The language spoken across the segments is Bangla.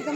এ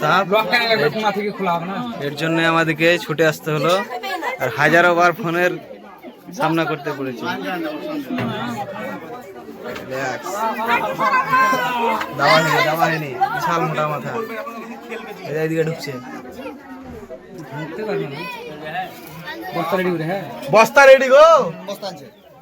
সাপ। এর জন্য আমাদেরকে ছুটে আসতে হলো। আর হাজারো বার ফোনের সামনা করতে পড়েছি. দাওয়া হয়নি দাওয়া বিশাল মোটা মাথা। এদিকে ঢুকছে। বস্তা রেডি গো!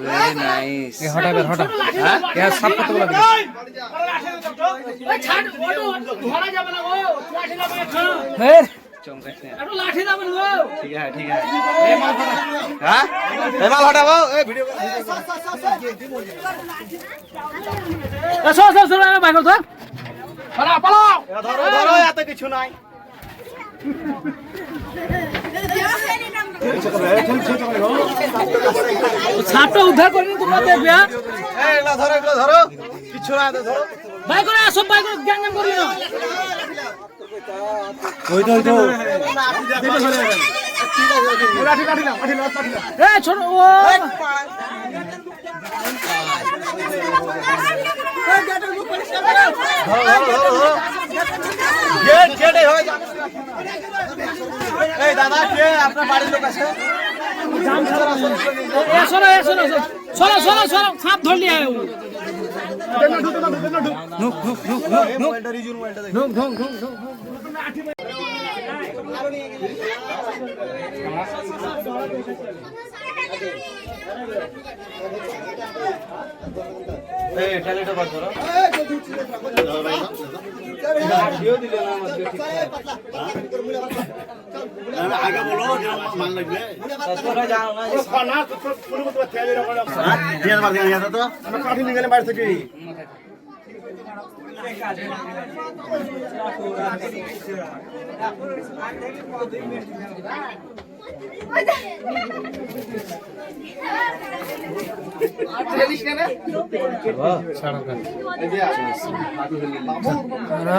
ভেরি নাইস হঠাৎ হঠাৎ হ্যাঁ? সাপ কত বলা চমকাস না ঠিক আছে ঠিক আছে। হ্যাঁ? এই মাল হটাবো এই ভিডিও ধরো ধরো এত কিছু নাই। ছাপটা উদ্ধার করেনি তোমরা দেখবে হ্যাঁ? এগুলো ধরো এগুলো ধরো। কিছু না ধরো। ভাই করে সব ভাই করে গ্যাং গ্যাং করি না ওই তো ওই তো। ছোট ও। ধরো ধরো ধরো ধরো গেট গেটে হয়ে যাবে এই দাদা কে আপনার বাড়ির লোক আছে এ শোনো এ শোনো শোনো শোনো শোনো সাপ ধরলি আয় ও মোবাইলটা রিজুর মোবাইলটা দেখো এই ট্যালেন্ট বার ধরো ভিডিও দিলে না আগে বলো মান লাগবে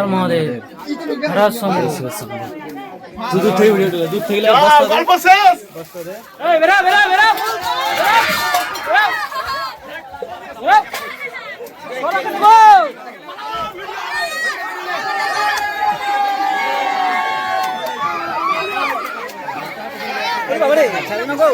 মহাদেব দুধ থেকে ভিডিও দিলে দুধ থেকে গল্প শেষ! এই বেরা বেরা বেরা শোনো কেন গো।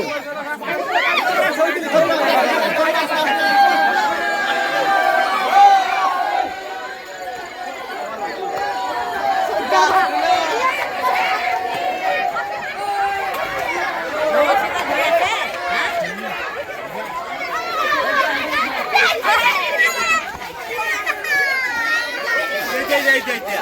বাবা রে ছাড়ে না।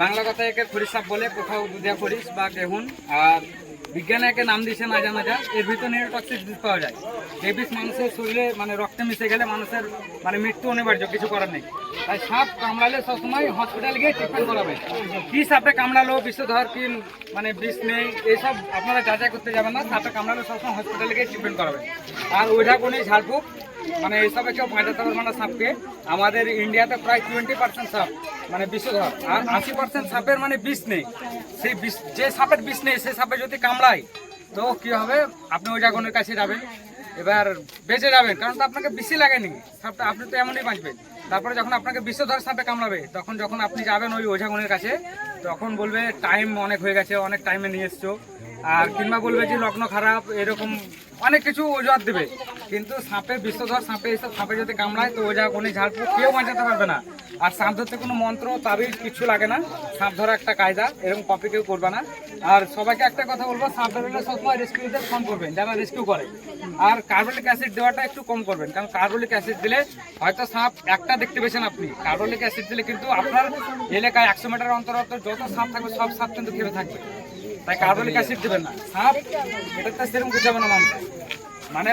বাংলা কথায় একে খরিস সাপ বলে কোথাও দুধিয়া খরিস বা গেহুন আর বিজ্ঞানে একে নাম দিয়েছে না জানা যায় এর ভিতরে নিউরোটক্সিক বিষ পাওয়া যায়। এই বিষ মানুষের শরীরে মানে রক্তে মিশে গেলে মানুষের মানে মৃত্যু অনিবার্য, কিছু করার নেই। তাই সাপ কামড়ালে সবসময় হসপিটাল গিয়ে ট্রিটমেন্ট করাবে। কি সাপে কামড়ালো বিষধর কি মানে বিষ নেই, এইসব আপনারা যাচাই করতে যাবেন না, সাপে কামড়ালে সবসময় হসপিটালে গিয়ে ট্রিটমেন্ট করাবে। আর ওইটা কোনো ঝাড়ফুঁক মানে এইসবে কেউ বাঁচাতে পারবে না সাপকে। আমাদের ইন্ডিয়াতে প্রায় টোয়েন্টি পার্সেন্ট সাপ। মানে বিষধর আর আশি পার্সেন্ট সাপের মানে বিষ নেই। সেই বিষ, যে সাপের বিষ নেই, সেই সাপে যদি কামড়ায়, তো কি হবে? আপনি ওই জাগনের কাছে যাবেন, এবার বেঁচে যাবেন, কারণ তো আপনাকে বিষই লাগেনি। সাপটা, আপনি তো এমনই বাঁচবেন। তারপরে যখন আপনাকে বিষধর সাপে কামড়াবে, তখন যখন আপনি যাবেন ওই ওঝাগনের কাছে, তখন বলবে টাইম অনেক হয়ে গেছে, অনেক টাইমে নিয়ে এসছো। আর কিংবা বলবে যে, লগ্ন খারাপ, এরকম অনেক কিছু অজুহাত দেবে। কিন্তু সাপে বিষধর সাপে এইসব সাপে যদি কামড়ায়, তো ওজা কোনো ঝাড়ফুঁক কেউ বাঁচাতে পারবে না। আর সাপ ধরতে কোনো মন্ত্র, তাবিজ কিছু লাগে না। সাপ ধরা একটা কায়দা, এরকম কপি কেউ করবে না। আর সবাইকে একটা কথা বলব, সাপ ধরলে সবসময় রেস্কিউতে ফোন করবেন, যারা রেস্কিউ করে। আর কার্বলিক অ্যাসিড দেওয়াটা একটু কম করবেন, কারণ কার্বলিক অ্যাসিড দিলে হয়তো সাপ একটা দেখতে পেয়েছেন আপনি। কার্বলিক অ্যাসিড দিলে কিন্তু আপনার এলাকায় একশো মিটার অন্তর অন্তর যত সাপ থাকবে, সব সাপ কিন্তু ঘিরে থাকবে। তাই কার্বলিক অ্যাসিড দেবেন না। সাপ এটাতে সেরকম কিছু হবে না মানুষ মানে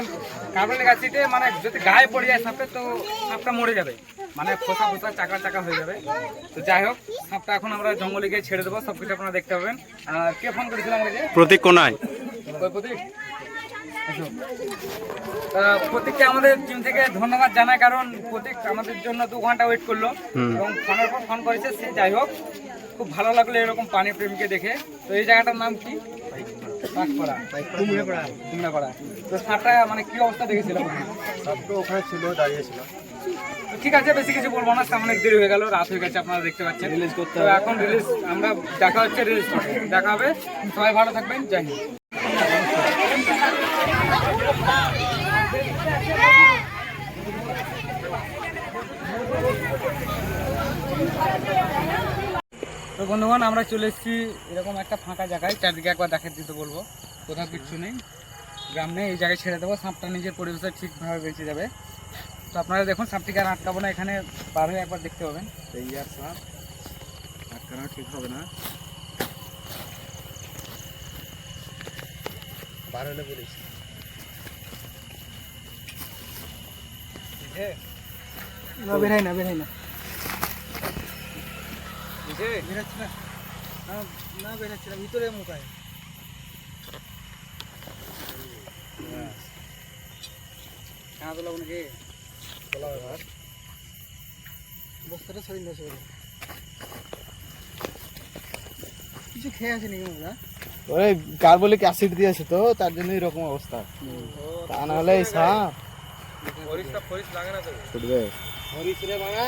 কার্বলিক অ্যাসিডে মানে যদি গায়ে পড়ে যায় সাপে তো সাপটা মরে যাবে। মানে ফোসা ফোসা চাকা চাকা হয়ে যাবে। তো যাই হোক সাপটা এখন আমরা জঙ্গলে গিয়ে ছেড়ে দেবো। সব কিছু আপনারা দেখতে পাবেন। আর কে ফোন করেছিল আমাকে প্রতীক কোনায়। কই প্রতীক। তা প্রতীককে আমাদের টিম থেকে ধন্যবাদ জানাই কারণ প্রতীক আমাদের জন্য দু ঘণ্টা ওয়েট করল। এবং ফোনের পর ফোন করেছে সে যাই হোক খুব ভালো লাগল এরকম পানি প্রেমীকে দেখে। তো এই জায়গাটার নাম কি? তো সাপটা মানে কি অবস্থা দেখেছিলাম? তো ওখানে ছিল দাঁড়িয়ে ঠিক আছে বেশি কিছু বলব না সামনে দেরি হয়ে গেল রাত হয়ে গেছে আপনারা দেখতে পাচ্ছেন। রিলিজ করতে এখন রিলিজ আমরা দেখা হচ্ছে রিলিজ দেখা হবে। সবাই ভালো থাকবেন জয় হিন্দ। তো বন্ধুগণ আমরা চলে এসেছি এরকম একটা ফাঁকা জায়গায়। চারদিকে একবার দেখে দিতে বলব। কোথাও কিচ্ছু নেই। গ্রাম নেই এই জায়গায় ছেড়ে দেবো। সাপটা নিজের পরিবেশে ঠিকভাবে বেঁচে যাবে। তো আপনারা দেখুন সাপটিকে আর আটকাবো না এখানে বার হয়ে একবার দেখতে পাবেন। এই আর সাপ আটকানো ঠিক হবে না। বার হলে বলিস। না বেরাই না বেরাই না। বেরোচ্ছে না না বেরাচ্ছি না ভিতরে মুখায় তোলা নাকি বস্তাটা সরিয়ে কিছু খেয়ে আছে নাকি মুখা ওই কার্বলিক অ্যাসিড দিয়েছে তো তার জন্য এরকম অবস্থা। তা না হলে এই সাপ। লাগে না তো। রে বাবা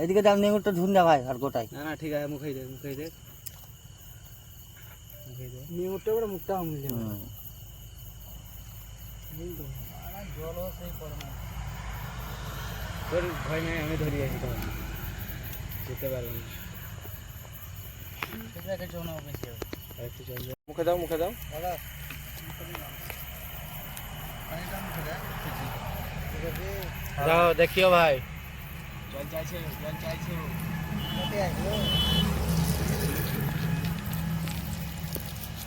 এদিকে দাম নেগুরটা ঝুন্ডা ভাই আর গোটাই না না ঠিক আছে মুখাই দে মুখাই দে। নিউটটা বড় মুখটা আমল যাবে হুম। তোর ভয় নেই আমি ধরি আছি তখন যেতে পারব না। মুখে দাও মুখে দাও। যাও দেখিও ভাই। জল চাইছে জল চাইছে।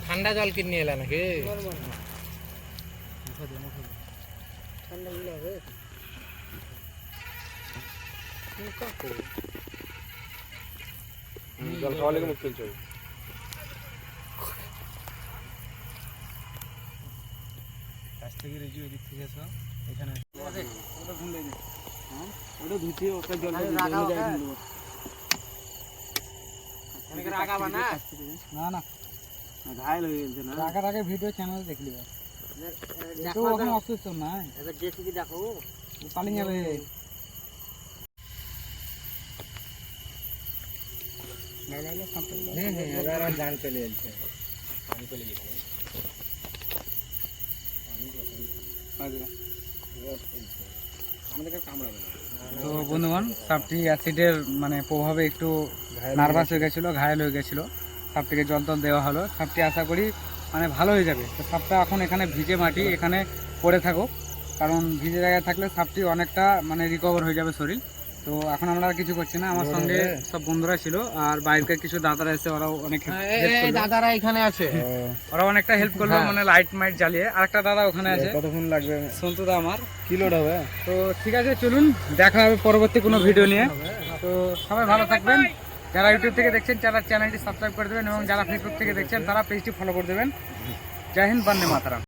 ঠান্ডা জল কিনে এলে নাকি? ঠান্ডা হবে জল খাওয়া লেগে মুখ তুলছে কাছ থেকে রেজু এদিক থেকে এখানে ওটা ধুতে ওটা জল জমে যায় কিন্তু না না। ঘায়ল হয়ে গেছে না? রাখার আগে ভিডিও চ্যানেল দেখলি তো এখন অসুস্থ না? এবার জেসিবি দেখো। পালিয়ে যাবে। হ্যাঁ হ্যাঁ এবার আর জান চলে যাচ্ছে। তো বন্ধুগণ, সাপটি অ্যাসিডের মানে প্রভাবে একটু নার্ভাস হয়ে গেছিল, ঘায়াল হয়ে গেছিল। সাপটিকে জল টল দেওয়া হলো। সাপটি আশা করি মানে ভালো হয়ে যাবে। তো সাপটা এখন এখানে ভিজে মাটি এখানে পড়ে থাকুক। কারণ ভিজে জায়গায় থাকলে সাপটি অনেকটা মানে রিকভার হয়ে যাবে শরীর। তো এখন আমরা আর কিছু করছি না। আমার সঙ্গে সব বন্ধুরা ছিল আর বাইরের কিছু দাদারা এসে ওরাও অনেক দাদারা এখানে আছে। ওরা অনেকটা হেল্প করল মানে লাইট মাইট জ্বালিয়ে। আরেকটা দাদা ওখানে আছে। কতক্ষণ লাগবে? সন্তুদা আমার। কি লোড হবে? তো ঠিক আছে চলুন দেখা হবে পরবর্তী কোনো ভিডিও নিয়ে। তো সবাই ভালো থাকবেন। যারা ইউটিউব থেকে দেখছেন যারা চ্যানেলটি সাবস্ক্রাইব করে দেবেন এবং যারা ফেসবুক থেকে দেখছেন তারা পেজটি ফলো করে দেবেন। জয় হিন্দ বন্দে মাতারাম।